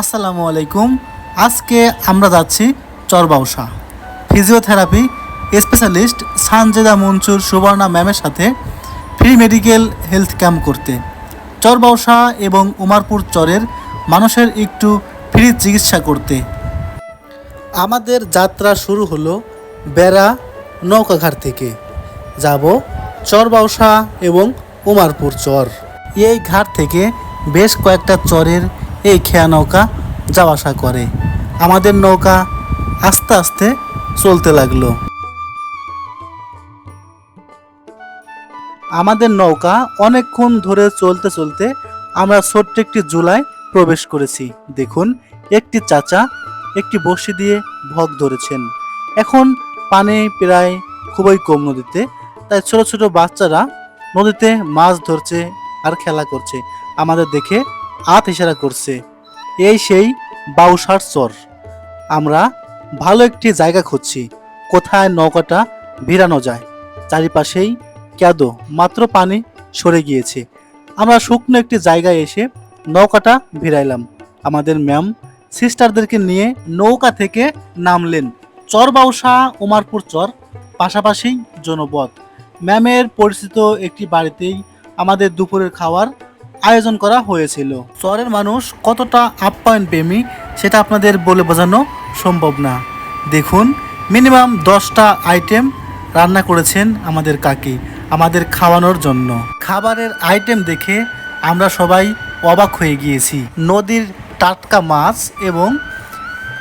আসসালামু আলাইকুম। আজকে আমরা যাচ্ছি চরবাউসা। ফিজিওথেরাপি স্পেশালিস্ট সানজেদা মনসুর সুবর্ণা ম্যামের সাথে ফ্রি মেডিকেল হেলথ ক্যাম্প করতে। চরবাউসা এবং উমারপুর চরের মানুষের একটু ফ্রি চিকিৎসা করতে। আমাদের যাত্রা শুরু হলো বেড়া নৌকাঘাট থেকে। যাব চরবাউসা এবং উমারপুর চর। এই ঘাট থেকে বেশ কয়েকটা চরের এই খেয়া নৌকা যাওয়া আসা করে। আমাদের নৌকা আস্তে আস্তে চলতে লাগল। আমাদের নৌকা অনেকক্ষণ ধরে চলতে চলতে আমরা ছোট্ট একটি জুলায় প্রবেশ করেছি। দেখুন, একটি চাচা একটি বড়শি দিয়ে ভগ ধরেছেন। এখন পানি প্রায় খুবই কম নদীতে, তাই ছোট ছোট বাচ্চারা নদীতে মাছ ধরছে আর খেলা করছে। আমাদের দেখে হাত ইশারা করছে। এই সেই বাউসার চর। আমরা ভালো একটি জায়গা খুঁজছি। কোথায় নৌকাটা ভিড়ানো যায়? চারিপাশেই ক্যাদো, মাত্র পানি সরে গিয়েছে। আমরা শুকনো একটি জায়গায় এসে নৌকাটা ভিড়াইলাম। আমাদের ম্যাম সিস্টারদেরকে নিয়ে নৌকা থেকে নামলেন। চর বাউসা, উমারপুর চর, পাশাপাশি জনপদ। ম্যামের পরিচিত একটি বাড়িতেই আমাদের দুপুরের খাওয়ার আয়োজন করা হয়েছিল। চরের মানুষ কতটা আপ্যায়ন প্রেমী সেটা আপনাদের বলে বোঝানো সম্ভব না। দেখুন, মিনিমাম দশটা আইটেম রান্না করেছেন আমাদের কাকি, আমাদের খাওয়ানোর জন্য। খাবারের আইটেম দেখে আমরা সবাই অবাক হয়ে গিয়েছি। নদীর টাটকা মাছ এবং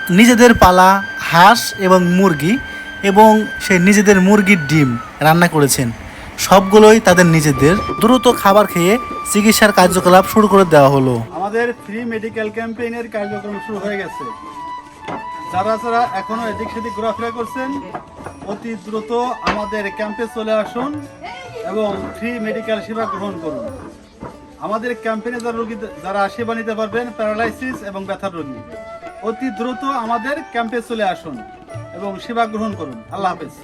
নিজেদের পালা হাঁস এবং মুরগি এবং সে নিজেদের মুরগির ডিম রান্না করেছেন। সবগুলোই তাদের নিজেদের। দ্রুত খাবার খেয়ে চিকিৎসার কার্যকলাপ শুরু করে দেওয়া হলো আমাদের ফ্রি মেডিকেল ক্যাম্পেইনের কার্যক্রম শুরু হয়ে গেছে যারা যারা এখনও এদিক সেদিক ঘোরাফেরা করছেন অতি দ্রুত আমাদের ক্যাম্পে চলে আসুন এবং ফ্রি মেডিকেল সেবা গ্রহণ করুন আমাদের ক্যাম্পেইনে যারা রোগী যারা সেবা নিতে পারবেন প্যারালাইসিস এবং ব্যথার রোগী অতি দ্রুত আমাদের ক্যাম্পে চলে আসুন এবং সেবা গ্রহণ করুন আল্লাহ হাফেজ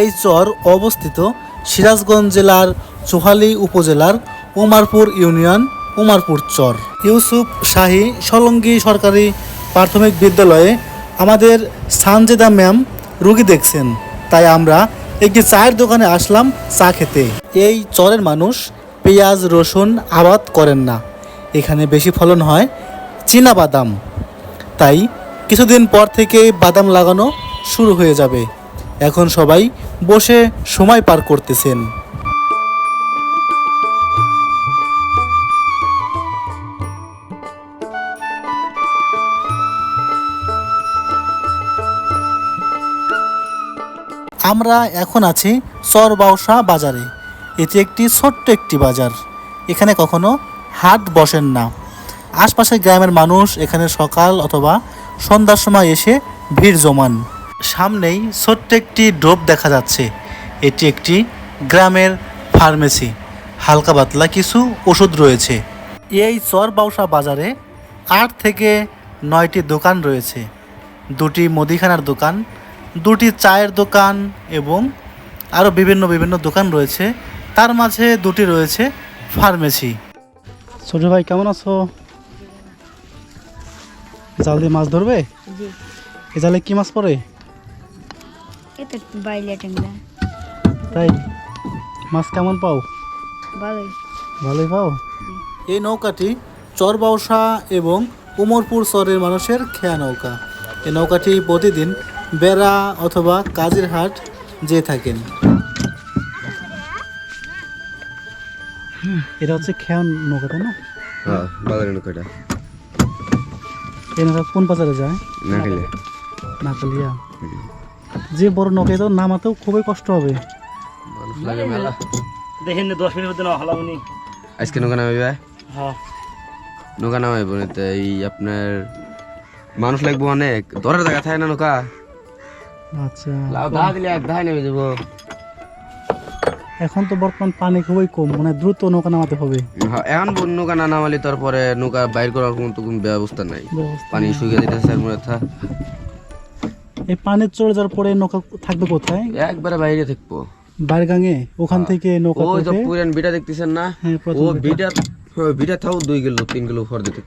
এই চর অবস্থিত সিরাজগঞ্জ জেলার চোহালি উপজেলার উমারপুর ইউনিয়ন উমারপুর চর। ইউসুফ শাহী সলঙ্গী সরকারি প্রাথমিক বিদ্যালয়ে আমাদের সানজেদা ম্যাম রুগী দেখছেন। তাই আমরা একটি চায়ের দোকানে আসলাম চা খেতে। এই চরের মানুষ পেঁয়াজ, রসুন আবাদ করেন না। এখানে বেশি ফলন হয় চীনা বাদাম তাই কিছুদিন পর থেকে বাদাম লাগানো শুরু হয়ে যাবে। এখন সবাই বসে সময় পার করতেছেন। আমরা এখন আছি চরবাউসা বাজারে। এটি একটি ছোট্ট একটি বাজার। এখানে কখনো হাট বসেন না। আশপাশের গ্রামের মানুষ এখানে সকাল অথবা সন্ধ্যার সময় এসে ভিড় জমান। সামনেই ছোট্ট একটি ডোব দেখা যাচ্ছে। এটি একটি গ্রামের ফার্মেসি। হালকা পাতলা কিছু ওষুধ রয়েছে। এই চরবাউসা বাজারে আট থেকে নয়টি দোকান রয়েছে। দুটি মুদিখানার দোকান দুটি চায়ের দোকান এবং আরও বিভিন্ন বিভিন্ন দোকান রয়েছে। তার মাঝে দুটি রয়েছে ফার্মেসি। ছোট ভাই কেমন আছো? জাল দিয়ে মাছ ধরবে? এ জালে কি মাছ পড়ে? তাই? মাছ কেমন পাও? ভালোই। ভালোই পাও? এই নৌকাটি চরবাউসা এবং উমরপুর চরের মানুষের খেয়া নৌকা। এই নৌকাটি প্রতিদিন বেড়া অথবা কাজের হাট যেয়ে থাকেন। এটা হচ্ছে খেয়া নৌকা তাই না? হ্যাঁ বাজারে নৌকাটা। এই নৌকা কোন বাজারে যায়? না খেলে নাকালিয়া যে বড় নৌকা তো নামাতেও খুবই কষ্ট হবে। মেলা। দেখেন না দশ মিনিট মধ্যে না হলামনি আজকে নৌকা নামাইবে হ্যাঁ। নৌকা নামাইব এই আপনার মানুষ লাগবো অনেক। ধরার জায়গা থাকে না নৌকা? আচ্ছা এখন? তো বর্তমান পানি খুবই কম মানে দ্রুত নৌকা নামাতে হবে। হ্যাঁ, এখন নৌকা না নামালি তারপরে নৌকা বাইর করার কোনো তো ব্যবস্থা নাই। পানি শুকিয়ে দিতেছে মধ্যে থা- এই পানি চলে যাওয়ার পরে নৌকা থাকবে কোথায়? একবারে বাইরে থাকব। বারগাঙে ওখান থেকে নৌকা ওই করে পুরান বিটা দেখতেছেন না? হ্যাঁ, ও বিটা। বিটা থাও দুই কিলো তিন কিলো ফর দিতে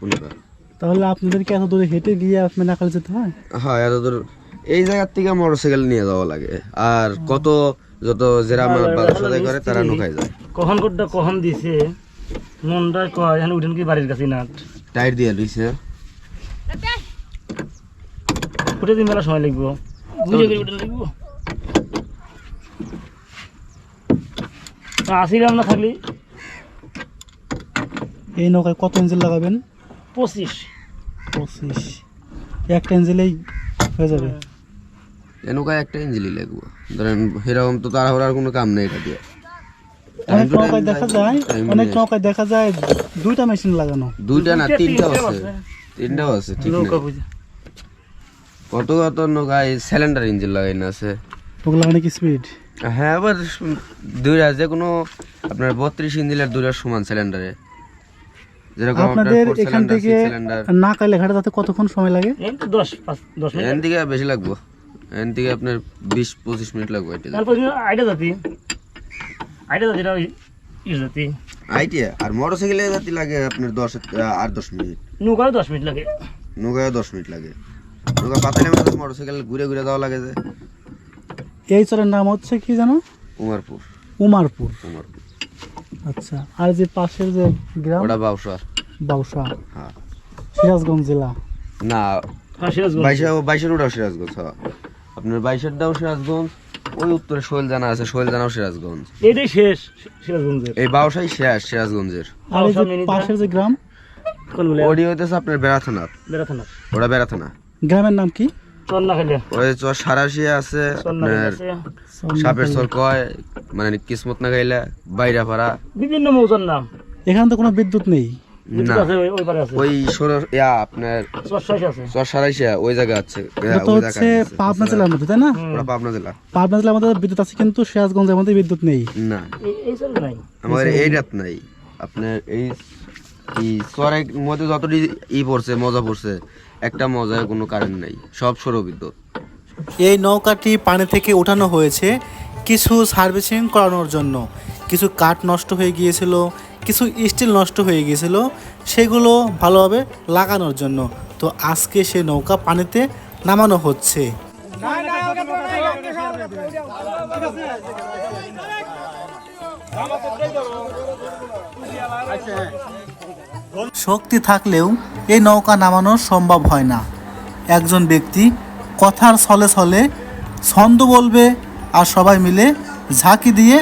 তাহলে আপনাদেরকে এত দূরে হেঁটে গিয়ে আপনার নাকালে যেতে হয়? হ্যাঁ এত দূর এই জায়গার থেকে মোটরসাইকেল নিয়ে যাওয়া লাগে। আর কত যত যারা আমার সদাই করে তারা নৌকায় যায়। কখন কোনটা কখন দিছে? মনটা কয় এখন উঠেন কি বাড়ির কাছে নাট টায়ার দিয়ে দিছে উঠে দিন মেলা সময় লাগবো। বুঝে করে উঠে লাগবো। আসিলাম না থাকলি এই নৌকায় কত ইঞ্জিন লাগাবেন? পঁচিশ। পঁচিশ। একটা ইঞ্জিলেই হয়ে যাবে। এ নৌকায় একটা ইঞ্জিনই লাগবো ধরেন এরকম তো তার আর কোনো কাম নেই এটা দিয়ে। অনেক নৌকায় দেখা যায় অনেক নৌকায় দেখা যায় দুইটা মেশিন লাগানো। দুইটা না তিনটাও আছে। আছে। তিনটাও আছে ঠিক বুঝে। কত কত নৌকায় সিলিন্ডার ইঞ্জিন লাগাই না আছে। ওগুলো অনেক স্পিড হ্যাঁ আবার দুইটা যে কোনো আপনার বত্রিশ ইঞ্জিনের দুইটা সমান সিলিন্ডারে যেরকম আপনাদের এখান থেকে নাকালে ঘাটে কতক্ষণ সময় লাগে? এখান থেকে বেশি লাগবো। এখান থেকে আপনার বিশ পঁচিশ মিনিট লাগবে আইটা জাতি। আইটা ইস জাতি। আইটিয়া আর মোটর সাইকেলে যাতে লাগে আপনার দশ আট দশ মিনিট। নৌকাও দশ মিনিট লাগে। নৌকায় দশ মিনিট লাগে। নৌকা পাতালে মোটর সাইকেল ঘুরে ঘুরে যাওয়া লাগে যে। এই চরের নাম হচ্ছে কি জানো? উমারপুর। উমারপুর। উমারপুর। আচ্ছা আর যে পাশের যে গ্রাম? ওটা বাউসার বাউসা। হ্যাঁ। সিরাজগঞ্জ জেলা। না বাইশের ওটাও সিরাজগঞ্জ হ্যাঁ। আপনার বাইশের দাও সিরাজগঞ্জ ওই উত্তরে শৈল জানা আছে শৈল জানাও সিরাজগঞ্জ। এইটাই শেষ সিরাজগঞ্জের। এই বাউসাই শেষ সিরাজগঞ্জের। আর এই যে বাউসা পাশের যে গ্রাম? ওডি হইতেছে আপনার বেড়াথানা বেড়াতে ওটা বেড়াথানা গ্রামের নাম কি? ওই চর সারাশিয়া আছে আপনার সাপের চর কয় মানে কিসমত না গাইলে বাইরা পাড়া বিভিন্ন মৌজার নাম। এখানে তো কোনো বিদ্যুৎ নেই। ওই- ওই পারে আছে। ওই সর ইয়া আপনার চশাশ আছে। চর সারাইশিয়া ওই জায়গা আছে। তো হচ্ছে পাবনা জেলার মধ্যে তাই না? ওটা পাবনা জেলা। পাবনা জেলার মধ্যে বিদ্যুৎ আছে কিন্তু সিরাজগঞ্জের মধ্যে বিদ্যুৎ নেই। না। এই- এই সব নাই। আমাদের এই রাত নাই। আপনার এই এই চরের মধ্যে যতটি ই পড়ছে মজা পড়ছে একটা মজায় কোনো কারেন্ট নাই। সব সৌর বিদ্যুৎ। এই নৌকাটি পানি থেকে উঠানো হয়েছে। কিছু সার্ভিসিং করানোর জন্য। কিছু কাঠ নষ্ট হয়ে গিয়েছিল। কিছু স্টিল নষ্ট হয়ে গিয়েছিল, সেগুলো ভালোভাবে লাগানোর জন্য। তো আজকে সে নৌকা পানিতে নামানো হচ্ছে। শক্তি থাকলেও এই নৌকা নামানো সম্ভব হয় না। একজন ব্যক্তি কথার ছলে ছলে ছন্দ বলবে আর সবাই মিলে ঝাঁকি দিয়ে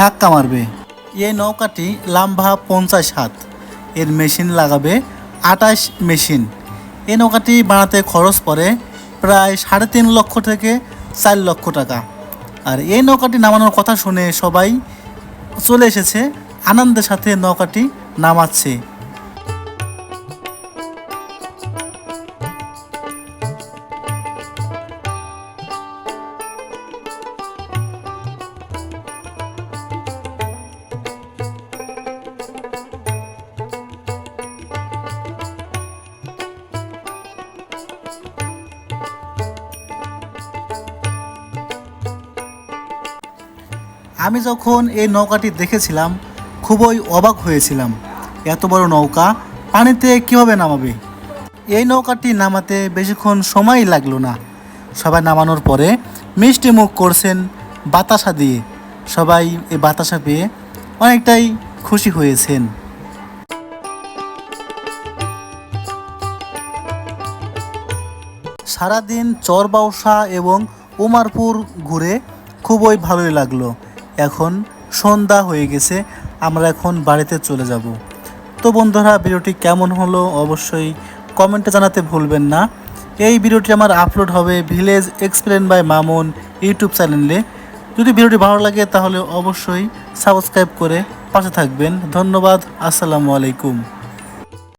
ধাক্কা মারবে। এই নৌকাটি লাম্বা পঞ্চাশ হাত। এর মেশিন লাগাবে আটাশ মেশিন। এই নৌকাটি বানাতে খরচ পড়ে প্রায় সাড়ে তিন লক্ষ থেকে চার লক্ষ টাকা। আর এই নৌকাটি নামানোর কথা শুনে সবাই চলে এসেছে। আনন্দের সাথে নৌকাটি নামাচ্ছে। আমি যখন এই নৌকাটি দেখেছিলাম, খুবই অবাক হয়েছিলাম। এত বড় নৌকা পানিতে কীভাবে নামাবে? এই নৌকাটি নামাতে বেশিক্ষণ সময় লাগল না। সবাই নামানোর পরে মিষ্টি মুখ করছেন বাতাসা দিয়ে। সবাই এই বাতাসা পেয়ে অনেকটাই খুশি হয়েছেন। সারাদিন চরবাউসা এবং উমারপুর ঘুরে খুবই ভালোই লাগল। এখন সন্ধ্যা হয়ে গেছে, আমরা এখন বাড়িতে চলে যাব। তো বন্ধুরা, ভিডিওটি কেমন হলো অবশ্যই কমেন্টে জানাতে ভুলবেন না। এই ভিডিওটি আমার আপলোড হবে village explain by Mamun YouTube চ্যানেলে। যদি ভিডিওটি ভালো লাগে, তাহলে অবশ্যই সাবস্ক্রাইব করে পাশে থাকবেন। ধন্যবাদ, আসসালামু আলাইকুম।